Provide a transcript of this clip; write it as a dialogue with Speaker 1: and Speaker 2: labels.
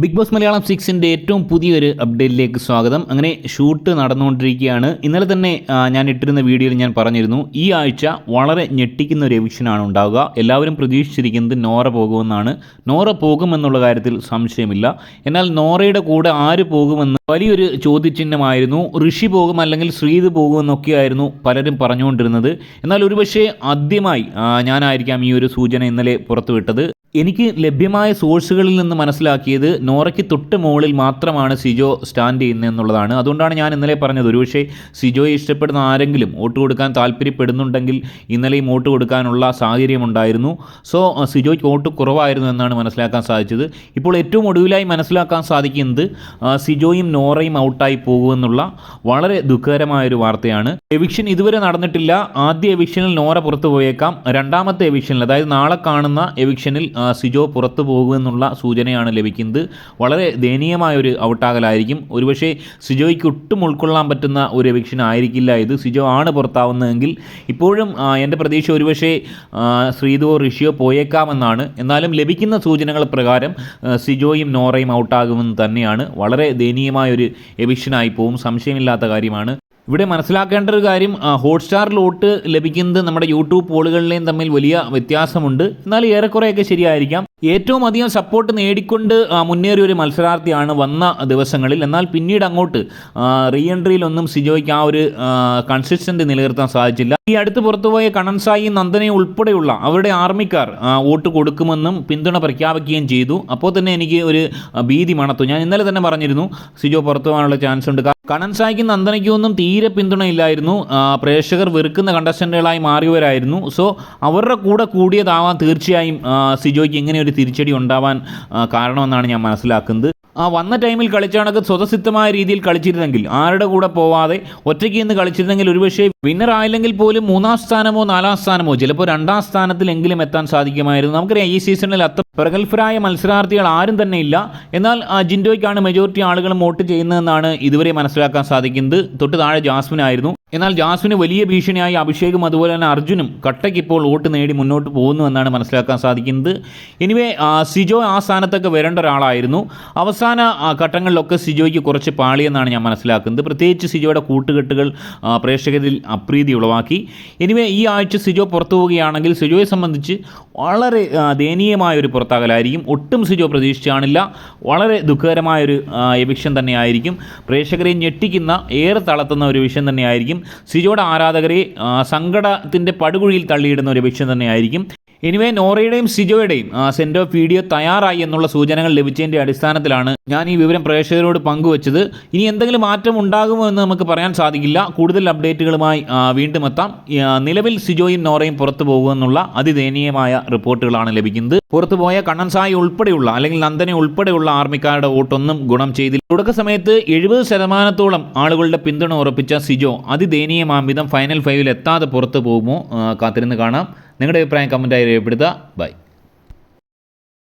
Speaker 1: Big boss Malayalam സിക്സിന്റെ ഏറ്റവും പുതിയൊരു അപ്ഡേറ്റിലേക്ക് സ്വാഗതം. അങ്ങനെ ഷൂട്ട് നടന്നുകൊണ്ടിരിക്കുകയാണ്. ഇന്നലെ തന്നെ ഞാൻ ഇട്ടിരുന്ന വീഡിയോയിൽ ഞാൻ പറഞ്ഞിരുന്നു ഈ ആഴ്ച വളരെ ഞെട്ടിക്കുന്ന ഒരു എവിക്ഷനാണ് ഉണ്ടാവുക. എല്ലാവരും പ്രതീക്ഷിച്ചിരിക്കുന്നത് നോറ പോകുമെന്നാണ്. നോറ പോകുമെന്നുള്ള കാര്യത്തിൽ സംശയമില്ല. എന്നാൽ നോറയുടെ കൂടെ ആര് പോകുമെന്ന് വലിയൊരു ചോദ്യചിഹ്നമായിരുന്നു. ഋഷി പോകും അല്ലെങ്കിൽ ശ്രീത് പോകുമെന്നൊക്കെയായിരുന്നു പലരും പറഞ്ഞുകൊണ്ടിരുന്നത്. എന്നാൽ ഒരുപക്ഷെ ആദ്യമായി ഞാനായിരിക്കാം ഈ ഒരു സൂചന ഇന്നലെ പുറത്തുവിട്ടത്. എനിക്ക് ലഭ്യമായ സോഴ്സുകളിൽ നിന്ന് മനസ്സിലാക്കിയത് നോറയ്ക്ക് തൊട്ട് മുകളിൽ മാത്രമാണ് സിജോ സ്റ്റാൻഡ് ചെയ്യുന്നത് എന്നുള്ളതാണ്. അതുകൊണ്ടാണ് ഞാൻ ഇന്നലെ പറഞ്ഞത്. ഒരുപക്ഷെ സിജോയെ ഇഷ്ടപ്പെടുന്ന ആരെങ്കിലും വോട്ട് കൊടുക്കാൻ താല്പര്യപ്പെടുന്നുണ്ടെങ്കിൽ ഇന്നലെയും വോട്ട് കൊടുക്കാനുള്ള സാഹചര്യമുണ്ടായിരുന്നു സോ അഹ് സിജോയ്ക്ക് വോട്ട് കുറവായിരുന്നു എന്നാണ് മനസ്സിലാക്കാൻ സാധിച്ചത്. ഇപ്പോൾ ഏറ്റവും ഒടുവിലായി മനസ്സിലാക്കാൻ സാധിക്കുന്നത് സിജോയും നോറയും ഔട്ടായി പോകുമെന്നുള്ള വളരെ ദുഃഖകരമായൊരു വാർത്തയാണ്. എവിക്ഷൻ ഇതുവരെ നടന്നിട്ടില്ല. ആദ്യ എവിക്ഷനിൽ നോറ പുറത്തു പോയേക്കാം. രണ്ടാമത്തെ എവിക്ഷനിൽ അതായത് നാളെ കാണുന്ന എവിക്ഷനിൽ സിജോ പുറത്തു പോകുമെന്നുള്ള സൂചനയാണ് ലഭിക്കുന്നത്. വളരെ ദയനീയമായ ഒരു ഔട്ടാകലായിരിക്കും. ഒരുപക്ഷെ സിജോയ്ക്ക് ഒട്ടും ഉൾക്കൊള്ളാൻ പറ്റുന്ന ഒരു എവിക്ഷൻ ആയിരിക്കില്ല ഇത്. സിജോ ആണ് പുറത്താവുന്നതെങ്കിൽ ഇപ്പോഴും എന്റെ പ്രതീക്ഷ ഒരുപക്ഷെ ശ്രീതോ ഋഷിയോ പോയേക്കാമെന്നാണ്. എന്നാലും ലഭിക്കുന്ന സൂചനകൾ പ്രകാരം സിജോയും നോറയും ഔട്ടാകുമെന്ന് തന്നെയാണ്. വളരെ ദയനീയമായ ഒരു എവിക്ഷനായി പോവും. സംശയമില്ലാത്ത കാര്യമാണ്. ഇവിടെ മനസ്സിലാക്കേണ്ട ഒരു കാര്യം ഹോട്ട്സ്റ്റാറിലോട്ട് ലഭിക്കുന്നത് നമ്മുടെ യൂട്യൂബ് പോളുകളിലെയും തമ്മിൽ വലിയ വ്യത്യാസമുണ്ട്. എന്നാൽ ഏറെക്കുറെയൊക്കെ ശരിയായിരിക്കാം. ഏറ്റവും അധികം സപ്പോർട്ട് നേടിക്കൊണ്ട് മുന്നേറിയ ഒരു മത്സരാർത്ഥിയാണ് വന്ന ദിവസങ്ങളിൽ. എന്നാൽ പിന്നീട് അങ്ങോട്ട് റീ എൻട്രിയിലൊന്നും സിജോയ്ക്ക് ആ ഒരു കൺസിസ്റ്റന്റ് നിലനിർത്താൻ സാധിച്ചില്ല. ഈ അടുത്ത് പുറത്തുപോയ കണൻസായി നന്ദനെ ഉൾപ്പെടെയുള്ള അവരുടെ ആർമിക്കാർ വോട്ട് കൊടുക്കുമെന്നും പിന്തുണ പ്രഖ്യാപിക്കുകയും ചെയ്തു. അപ്പോൾ തന്നെ എനിക്ക് ഒരു ഭീതി മണത്തു. ഞാൻ ഇന്നലെ തന്നെ പറഞ്ഞിരുന്നു സിജോ പുറത്തു പോകാനുള്ള ചാൻസ് ഉണ്ട്. കണ്ണൻസായിക്കും സായിക്കും തീരെ പിന്തുണയില്ലായിരുന്നു. പ്രേക്ഷകർ വെറുക്കുന്ന കണ്ടസ്റ്റന്റുകളായി മാറിയവരായിരുന്നു. സോ അവരുടെ കൂടെ കൂടിയതാവാൻ തീർച്ചയായും സിജോയ്ക്ക് ഇങ്ങനെ ഒരു തിരിച്ചടി ഉണ്ടാവാൻ കാരണമെന്നാണ് ഞാൻ മനസ്സിലാക്കുന്നത്. ആ വന്ന ടൈമിൽ കളിച്ച കണക്ക് സ്വതസിദ്ധമായ രീതിയിൽ കളിച്ചിരുന്നെങ്കിൽ ആരുടെ കൂടെ പോവാതെ ഒറ്റയ്ക്ക് നിന്ന് കളിച്ചിരുന്നെങ്കിൽ ഒരുപക്ഷെ വിന്നർ ആയില്ലെങ്കിൽ പോലും മൂന്നാം സ്ഥാനമോ നാലാം സ്ഥാനമോ ചിലപ്പോൾ രണ്ടാം സ്ഥാനത്തിലെങ്കിലും എത്താൻ സാധിക്കുമായിരുന്നു. നമുക്കറിയാം ഈ സീസണിൽ അത്ര പ്രഗത്ഭരായ മത്സരാർത്ഥികൾ ആരും തന്നെ ഇല്ല. എന്നാൽ ജിൻഡോയ്ക്കാണ് മെജോറിറ്റി ആളുകളും വോട്ട് ചെയ്യുന്നതെന്നാണ് ഇതുവരെ മനസ്സിലാക്കാൻ സാധിക്കുന്നത് തൊട്ട് താഴെ ജാസ്മിൻ ആയിരുന്നു. എന്നാൽ ജാസ്മിന് വലിയ ഭീഷണിയായി അഭിഷേകും അതുപോലെ തന്നെ അർജുനും കട്ടയ്ക്ക് ഇപ്പോൾ വോട്ട് നേടി മുന്നോട്ട് പോകുന്നു എന്നാണ് മനസ്സിലാക്കാൻ സാധിക്കുന്നത്. എനിവേ സിജോ ആ സ്ഥാനത്തൊക്കെ വരേണ്ട ഒരാളായിരുന്നു. അവസാന ഘട്ടങ്ങളിലൊക്കെ സിജോയ്ക്ക് കുറച്ച് പാളിയെന്നാണ് ഞാൻ മനസ്സിലാക്കുന്നത്. പ്രത്യേകിച്ച് സിജോയുടെ കൂട്ടുകെട്ടുകൾ പ്രേക്ഷകരിൽ അപ്രീതി ഉളവാക്കി. എനിവേ ഈ ആഴ്ച സിജോ പുറത്തു പോവുകയാണെങ്കിൽ സിജോയെ സംബന്ധിച്ച് വളരെ ദയനീയമായ ഒരു പുറത്താകലായിരിക്കും. ഒട്ടും സിജോ പ്രതീക്ഷിച്ചാണില്ല വളരെ ദുഃഖകരമായൊരു എവിക്ഷൻ തന്നെയായിരിക്കും. പ്രേക്ഷകരെ ഞെട്ടിക്കുന്ന ഏറെ തളർത്തുന്ന ഒരു വിഷയം തന്നെയായിരിക്കും. സിജോയുടെ ആരാധകരെ സങ്കടത്തിന്റെ പടുകുഴിയിൽ തള്ളിയിടുന്ന ഒരു വിഷയം തന്നെയായിരിക്കും. എനിവേ നോറയുടെയും സിജോയുടെയും സെൻഡ് വീഡിയോ തയ്യാറായി എന്നുള്ള സൂചനകൾ ലഭിച്ചതിന്റെ അടിസ്ഥാനത്തിലാണ് ഞാൻ ഈ വിവരം പ്രേക്ഷകരോട് പങ്കുവച്ചത്. ഇനി എന്തെങ്കിലും മാറ്റം ഉണ്ടാകുമോ എന്ന് നമുക്ക് പറയാൻ സാധിക്കില്ല. കൂടുതൽ അപ്ഡേറ്റുകളുമായി വീണ്ടും എത്താം. നിലവിൽ സിജോയും നോറയും പുറത്തു പോകുമെന്നുള്ള അതിദയനീയമായ റിപ്പോർട്ടുകളാണ് ലഭിക്കുന്നത്. പുറത്തുപോയ കണ്ണൻസായി ഉൾപ്പെടെയുള്ള അല്ലെങ്കിൽ നന്ദനെ ഉൾപ്പെടെയുള്ള ആർമിക്കാരുടെ വോട്ടൊന്നും ഗുണം ചെയ്തില്ല. തുടക്ക സമയത്ത് എഴുപത് ശതമാനത്തോളം ആളുകളുടെ പിന്തുണ ഉറപ്പിച്ച സിജോ അതിദയനീയമാംവിധം ഫൈനൽ ഫൈവിൽ എത്താതെ പുറത്തു പോകുമോ കാത്തിരുന്ന് കാണാം. നിങ്ങളുടെ അഭിപ്രായം കമന്റായി രേഖപ്പെടുത്തുക. ബൈ